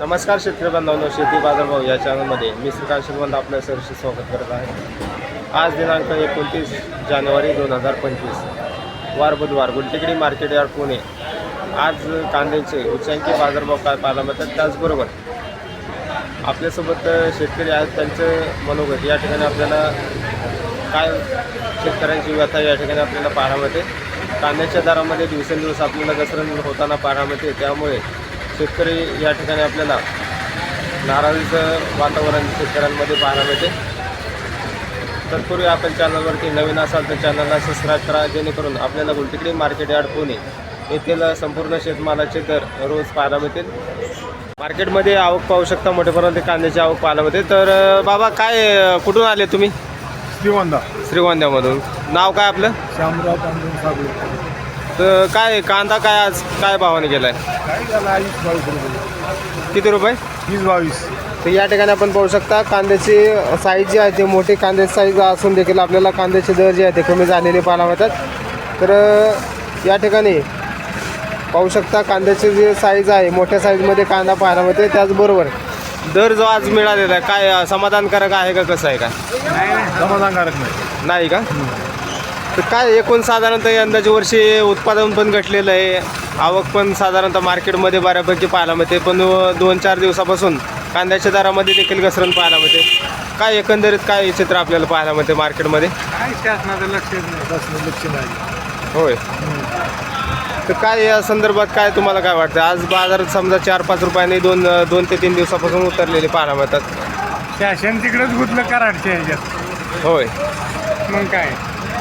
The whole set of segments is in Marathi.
नमस्कार शेतकरी बांधवांनो शेती बाजारभाव या चॅनलमध्ये मी श्रीकांत शिरवंत आपल्या सरशी स्वागत करत आहे. आज दिनांक एकोणतीस जानेवारी दोन हजार पंचवीस. वार बुधवार गुलटेकडी मार्केट यार्ड पुणे. आज कांद्याचे उच्चांकी बाजारभाव काय पाहायला मिळतात त्याचबरोबर आपल्यासोबत शेतकरी आहेत त्यांचं मनोगत. या ठिकाणी आपल्याला काय शेतकऱ्यांची व्यथा या ठिकाणी आपल्याला पाहायला मिळते. कांद्याच्या दरामध्ये दिवसेंदिवस आपल्याला घसरण होताना पाहायला मिळते. त्यामुळे शेतकरी या ठिकाणी आपल्याला नाराजीचं वातावरण शेतकऱ्यांमध्ये पाहायला मिळते. तत्पूर्वी आपण चॅनलवरती नवीन असाल तर चॅनलला सबस्क्राईब करा जेणेकरून आपल्याला गुलटिकडी मार्केट यार्ड पुणे येथील संपूर्ण शेतमालाचे दर रोज पाहायला मिळतील. मार्केटमध्ये आवक पाहू शकता मोठ्यापर्यंत कांद्याची आवक पाहायला मिळते. तर बाबा काय कुठून आले तुम्ही? श्रीगोंदा श्रीगोंद्यामधून नाव काय आपलं? श्यामराव पांडुरंग तर काय कांदा काय आज काय भावाने गेलाय काय झालं वीस बावीस रुपये. किती रुपये? वीस बावीस. तर या ठिकाणी आपण पाहू शकता कांद्याची साईज जी आहे ते मोठी कांद्याची साईज असून देखील आपल्याला कांद्याचे दर जे आहे ते कमी झालेले पाहायला मिळतात. तर या ठिकाणी पाहू शकता कांद्याची जी साईज आहे मोठ्या साईजमध्ये कांदा पाहायला मिळते त्याचबरोबर दर जो आज मिळालेला आहे काय समाधानकारक आहे का कसं आहे का? समाधानकारक नाही. नाही का? तर काय एकूण साधारणतः यंदाच्या वर्षी उत्पादन पण घटलेलं आहे. आवक पण साधारणतः मार्केटमध्ये बऱ्यापैकी पाहायला मिळते. पण दोन चार दिवसापासून कांद्याच्या दरामध्ये देखील घसरण पाहायला मिळते. काय एकंदरीत काय चित्र आपल्याला पाहायला मिळते मार्केटमध्ये? काय शासनाचं लक्ष नाही. लक्ष नाही. होय. तर काय या संदर्भात काय तुम्हाला काय वाटतं? आज बाजारात समजा चार पाच रुपयांनी दोन दोन ते तीन दिवसापासून उतरलेले पाहायला मिळतात. शासन तिकडेच गुतलं कराडच्या ह्याच्यात. होय. मग काय?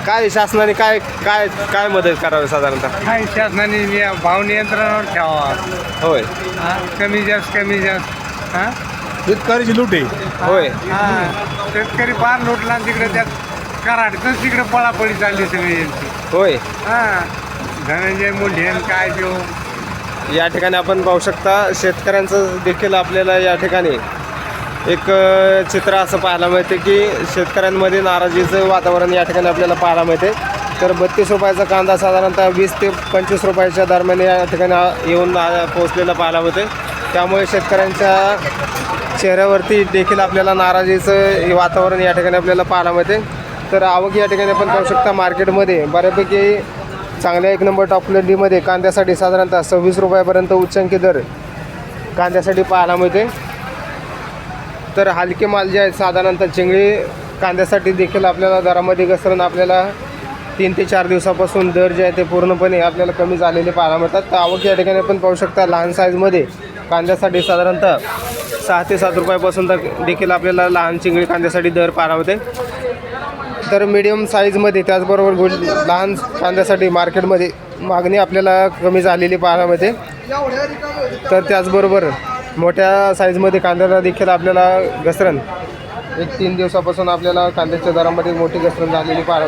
काय शासनाने काय काय काय मदत करावी साधारणतः? काय शासनाने नि- भाव नियंत्रणावर ठेवावा. होय. हा कमी जास्त कमी जास्त. हा? शेतकऱ्याची लूट आहे. होय. हा शेतकरी फार लुटला आणि तिकडे त्यात कराडच तिकडे पळापळी चालली सगळी यांची. होय. हा धनंजय मुंडे आणि काय देऊ या ठिकाणी आपण पाहू शकता शेतकऱ्यांचं देखील आपल्याला या ठिकाणी एक चित्र असं पाहायला मिळते की शेतकऱ्यांमध्ये नाराजीचं वातावरण या ठिकाणी आपल्याला पाहायला मिळते. तर बत्तीस रुपयाचा कांदा साधारणतः वीस ते पंचवीस रुपयाच्या दरम्यान या ठिकाणी येऊन पोहोचलेला पाहायला मिळते. त्यामुळे शेतकऱ्यांच्या चेहऱ्यावरती देखील आपल्याला नाराजीचं वातावरण या ठिकाणी आपल्याला पाहायला मिळते. तर आवक या ठिकाणी आपण पाहू शकता मार्केटमध्ये बऱ्यापैकी चांगल्या एक नंबर टॉप क्वालिटीमध्ये कांद्यासाठी साधारणतः सव्वीस रुपयापर्यंत उच्चांकी दर कांद्यासाठी पाहायला मिळते. तर हलके माल जे आहेत साधारणतः चिंगळी कांद्यासाठी देखील आपल्याला दरामध्ये घसरण आपल्याला तीन ते चार दिवसापासून दर जे आहे ते पूर्णपणे आपल्याला कमी झालेले पाहायला मिळतात. तर आवक या ठिकाणी आपण पाहू शकता लहान साईजमध्ये कांद्यासाठी साधारणतः सहा ते सात रुपयापासून तर देखील आपल्याला लहान चिंगळी कांद्यासाठी दर पाहायला होते तर मिडियम साईजमध्ये त्याचबरोबर गुल लहान कांद्यासाठी मार्केटमध्ये मागणी आपल्याला कमी झालेली पाहायला मिळते. तर त्याचबरोबर मोठ्या साईजमध्ये कांद्याला देखील आपल्याला घसरण. एक तीन दिवसापासून आपल्याला कांद्याच्या दरामध्ये मोठी घसरण झालेली पाहायला